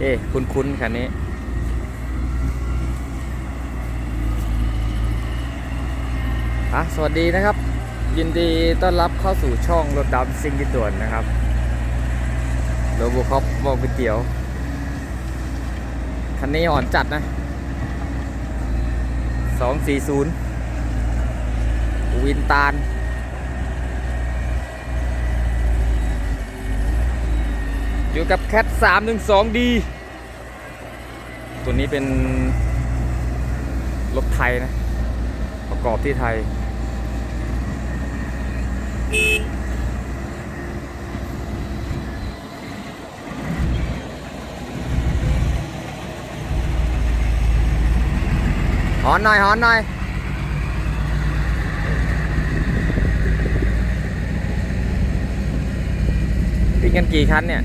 เอ๊คุ้นๆคันนี้ อะ สวัสดีนะครับ ยินดีต้อนรับเข้าสู่ช่องรถดำซิงกิตวนนะครับโลโบคอปบอกก๋วยเตี๋ยว คันนี้อ่อนจัดนะ 240 วินตาลอยู่กับแคท312 d ตัวนี้เป็นรถไทยนะ ประกอบที่ไทย หอนหน่อย หอนหน่อยวิ่งกันกี่คันเนี่ย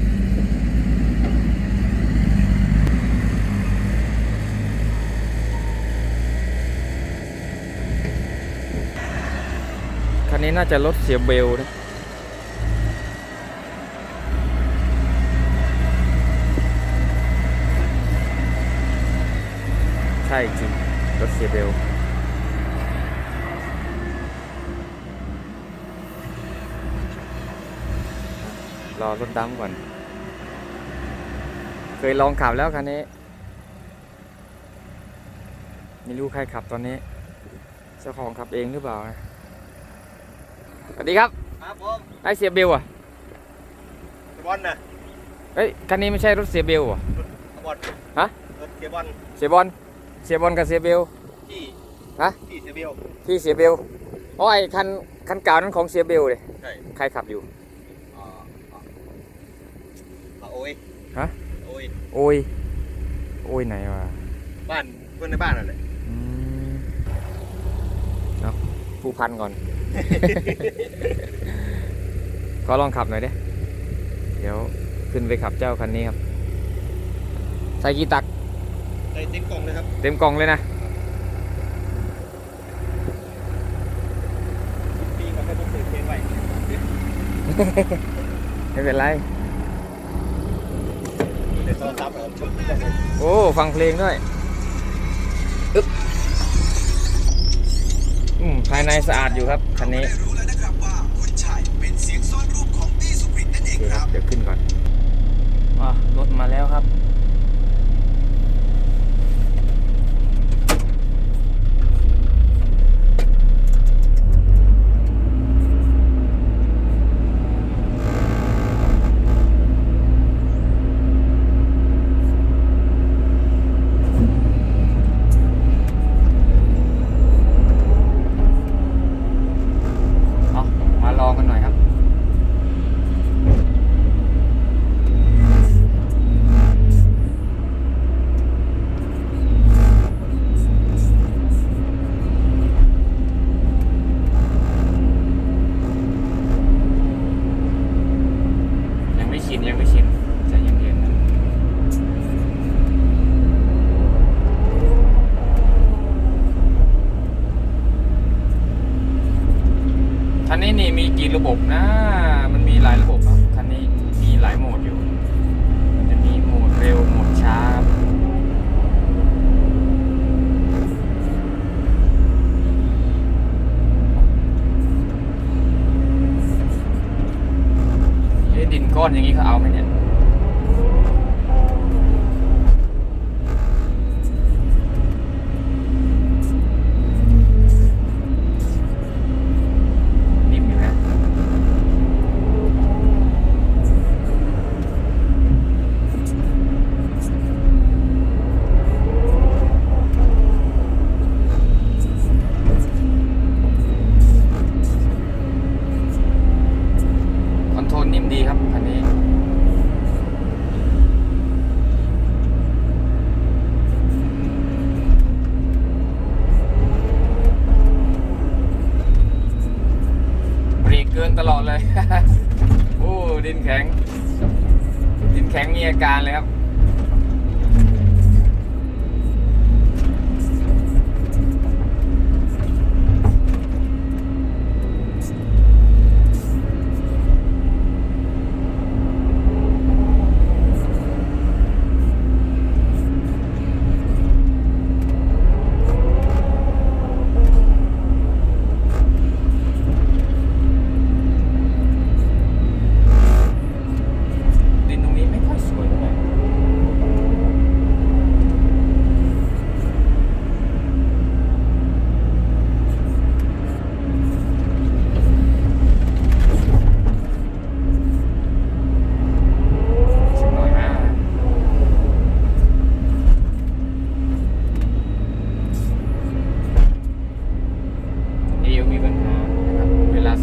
คันนี้น่าจะรถเสียเบลนะใช่จริงรถเสียเบลรอรถดำก่อน เคยลองขับแล้วคันนี้ ไม่รู้ใครขับตอนนี้ เจ้าของขับเองหรือเปล่านะ สวัสดีครับครับผมไอเสียเบลอะบอลนะเอ้ยคันนี้ไม่ใช่รถเสียเบลอะบอลฮะรถเกียร์บอลเสียบอลเสียบอลกับเสียเบลที่ฮะที่เซเบียวที่เสียเบลอ๋อไอคันคันเก่านั้นของเสียเบลเลยใช่ใครขับอยู่อ่าอ่าอ่าโอ้ยฮะโอ้ยโอ้ยโอ้ยไหนวะบ้านเพื่อนในบ้านนั่นแหละอืมเอา ผู้พันก่อน ก็ลองขับหน่อยดิเดี๋ยวขึ้นไปขับเจ้าคันนี้ครับ ใส่กี่ตัก ใส่ติ๊กกล่องเลยครับ เต็มกล่องเลยนะปีก็ไม่ต้องเปิดเพลงไว้ไม่เป็นไรเดี๋ยวโทรศัพท์เอาชุดครับผมโอ้ ฟังเพลงด้วย ภายในสะอาดอยู่ครับคันนี้รู้แล้วนะครับว่าคุณชัยเป็นเสียงซ่อนรูปของตี้สุกริตนั่นเอโองเคคครัรับบเดี๋ยวขึ้นก่อนอะรถมาแล้วครับ เอามาลองกันหน่อยครับ ยังไม่ชิน ยังไม่ชินใจเย็นๆนะ คันนี้นี่มีกี่ระบบนะ มันมีหลายระบบครับคันนี้มีหลายโหมดอยู่ มันจะมีโหมดเร็วโหมดช้าเอ๊ดินก้อนอย่างนี้เขาเอาไหมเนี่ย แล้วครับ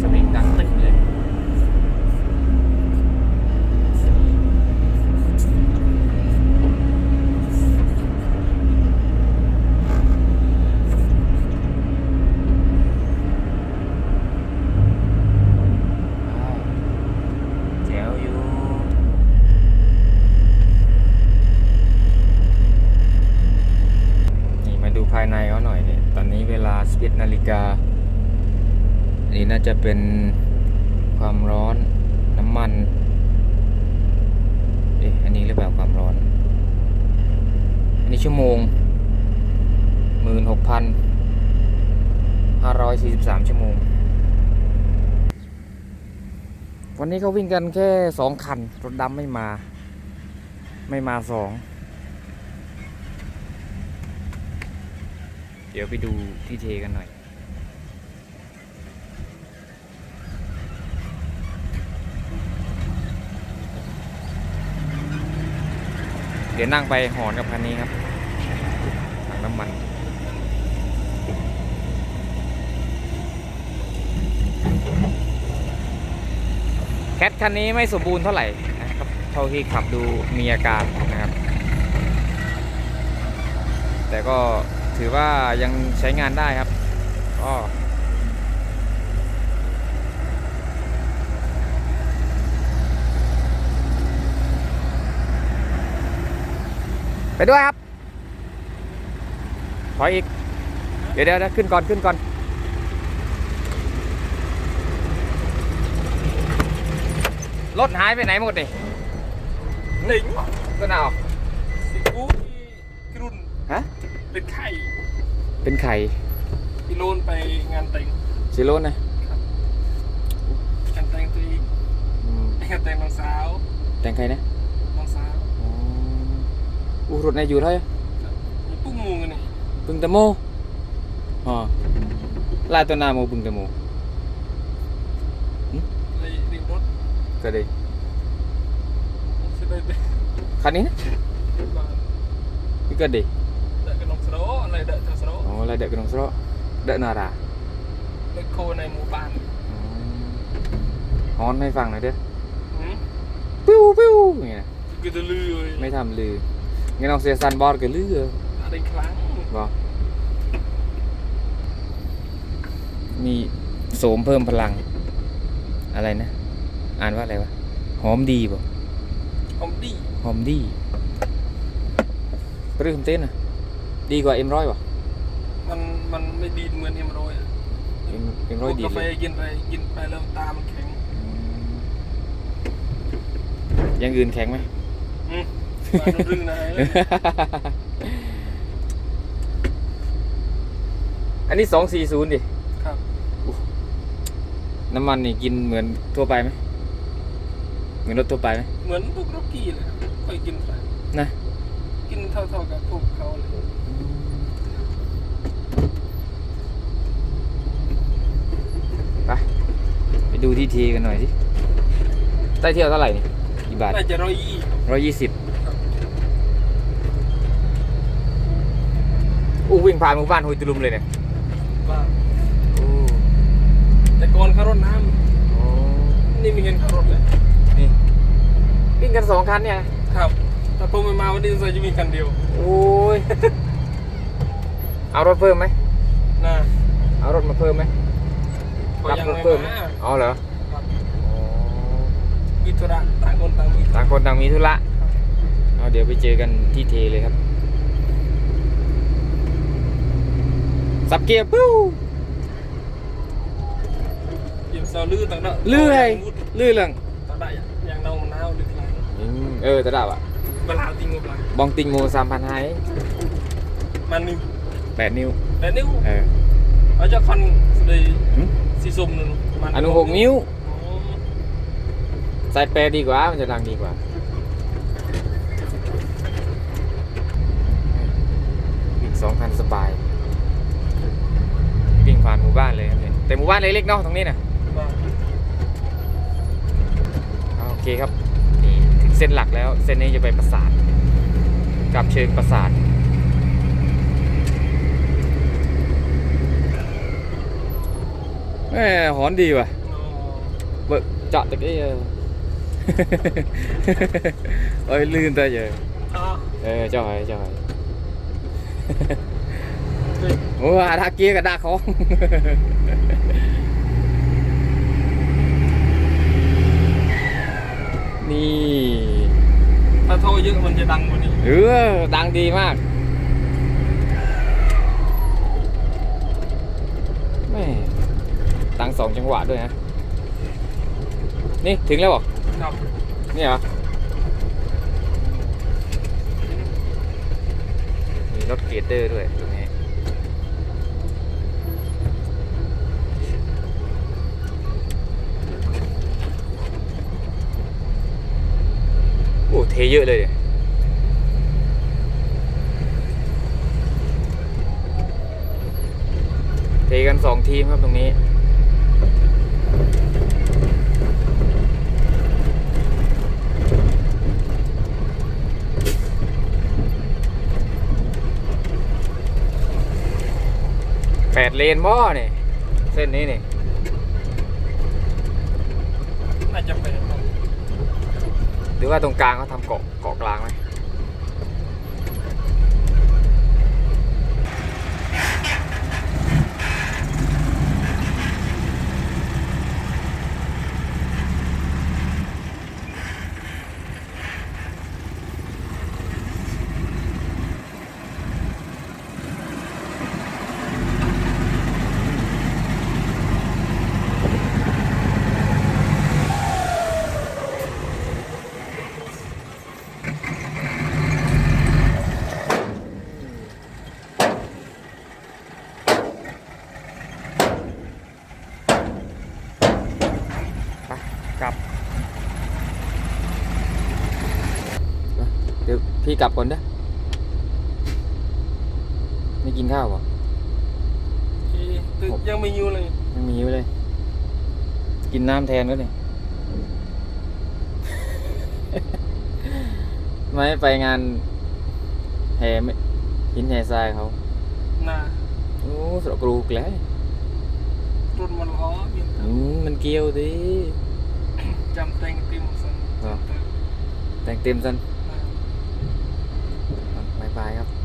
สวิงดังตึกเลย แจ๋วอยู่ นี่มาดูภายในเขาหน่อยเนี่ย ตอนนี้เวลา11นาฬิกา อันนี้น่า จะเป็นความร้อนน้ำมันเอ๊ะอันนี้หรือเปล่าความร้อน อันนี้ชั่วโมงหมื่นหกพันห้าร้อยสี่สิบสามชั่วโมง วันนี้เขาวิ่งกันแค่สองคัน รถดำไม่มา ไม่มาสอง เดี๋ยวไปดูที่เทกันหน่อย เดี๋ยวนั่งไปหอนกับคันนี้ครับถังน้ำมันแคทคันนี้ไม่สมบูรณ์เท่าไหร่นะครับเท่าที่ขับดูมีอาการนะครับ แต่ก็ถือว่ายังใช้งานได้ครับก็ ด้วยครับขออีกเดี๋ยวเดี๋ยวเดี๋ยวขึ้นก่อนขึ้นก่อน รถหายไปไหนหมดนี่หนิงก็น่าออกสิกูที่กรุ่นฮะ เป็นไข่ เป็นไข่กิโลนไปงานแต่งชิโร่นะงานแต่งตัวเองอืมงานแต่งน้องสาว แต่งใครนะน้องสาวอ๋อ อู้รถในอยู่เท่าไหร่มีปุ้งงูกันนี่ปึงตะโมอ๋อลายตัวหนาโมปึงตะโมเลยรีบรถก็ได้สะได้ไปคันนี้นะบ้านพี่ก็ได้เด็กกับน้องสโลอะไรเด็กกับสโลอ๋อลายเด็กกับน้องสระเด็กนาราเด็กโคในหมู่บ้านอ๋อฮอนให้ฟังหน่อยเด้อหืมปิ้วปิ้วอย่างเงี้ยนะก็จะลือเลยไม่ทำลือ งั้นน้องเสียซันบอลก็ลืออะไรครั้งบอกมีโสมเพิ่มพลัง อะไรนะ อ่านว่าอะไรวะ หอมดีบ่ผมดี หอมดีปลื้มเต้นอะ ดีกว่าเอ็มร้อยป่ะมันมันไม่ดีเหมือนเอ็มร้อยอะเอ็มเอ็มร้อยดีกาแฟเลยกินไปกินไปเริ่มตามันแข็งอยังอื่นแข็งไหมอืมมาดู รึงนะอันนี้สองสี่ศูนย์ดิครับน้ำมันนี่กินเหมือนทั่วไปไหมเหมือนรถทั่วไปไหมเหมือนพวกร็อกกี้เลยครับเคยกินไปนะกินเท่าๆกับพวกเขาเลยไปไปดูที่ทีกันหน่อยสิได้เที่ยวเท่าไหร่นี่กี่บาทน่าจะร้อยยี่ร้อยยี่สิบ อู้วิ่งผ่านหมู่บ้านหุยตุลุมเลยเนี่ยว่าโอ้แต่ก่อนเขารถน้โอ้ำนี่ไม่เห็นเขารถเลยนี่วิ่งกันสองคันเนี่ยครับถ้าผมไม่มาวันนี้จะจะมีคันเดียวโอ้ยเอารถเพิ่มไหมนะเอารถมาเพิ่มไหมก็รับยังรถไม่เพิ่มไหมมาเอาเหรอครับอ๋อมีธุระต่างคนต่างมีต่างคนต่างมีธุระเอาเดี๋ยวไปเจอกันที่เทเลยครับ สับเกียร์ปิ้วเดี๋ยวเสาลื่นต่างเนาะลื่อยลื่อยเรื่องต่างได้อย่างเนามันหนาวลื่นไหลอืมเออตะดับอะเวลาติงกับหลังบองติงโมสามพันไฮมันนี่แปดนิ้วแต่นิ้วเออเอาจะคันสดยหึสีส้มนั่นมัอนุหกนิ้วอ๋อใส่แปรดีกว่ามันจะดังดีกว่าวิ่งสองคันสบายวิ่ง ผ่านหมู่บ้านเลยครับเนี่ยแต่หมู่บ้านเล็กๆเนาะตรงนี้นะว่าอ่าโอเคครับนี่ถึงเส้นหลักแล้ว เส้นนี้จะไปปราสาทกลับเชิงปราสาทแหมหอนดีว่ะอเจาะตะกี้เออเอ้ยลื่นตัวเยอะอ๋อเอ อ cho hỏi cho hỏi Ủa à, đá kia cả đá khó นี่ถ้าโทรเยอะมันจะดังกว่านี้เออดังดีมากแม่ตังสองจังหวะด้วยนะ นี่ถึงแล้วเหรอครับนี่เหรอมีรถเกตเตอร์ด้วยตรงนี้ โอ้เทเยอะเลยเนี่ยเทกันสองทีมครับตรงนี้แปดเลนบ่อนี่เส้นนี้นี่ น่าจะเป็นครับ ห รือว่าตรงกลางเขาทำเกาะเกาะกลางไหมไปกลับ เดี๋ยว พี่กลับก่อนเด้อไม่กินข้าวเหรอที่ตึกยังไม่อยู่เลยยังมีอยู่เลย กินน้ำแทนก็เลยไม่ไปงานแห่ไม่หินแห่ทรายเขาน่าโอ้สระกรูกแล้วรถมันล้อมีอืมมันเกี่ยวดิจำแตงติมสันเหรอแต่งเต็มสันจ บายครับ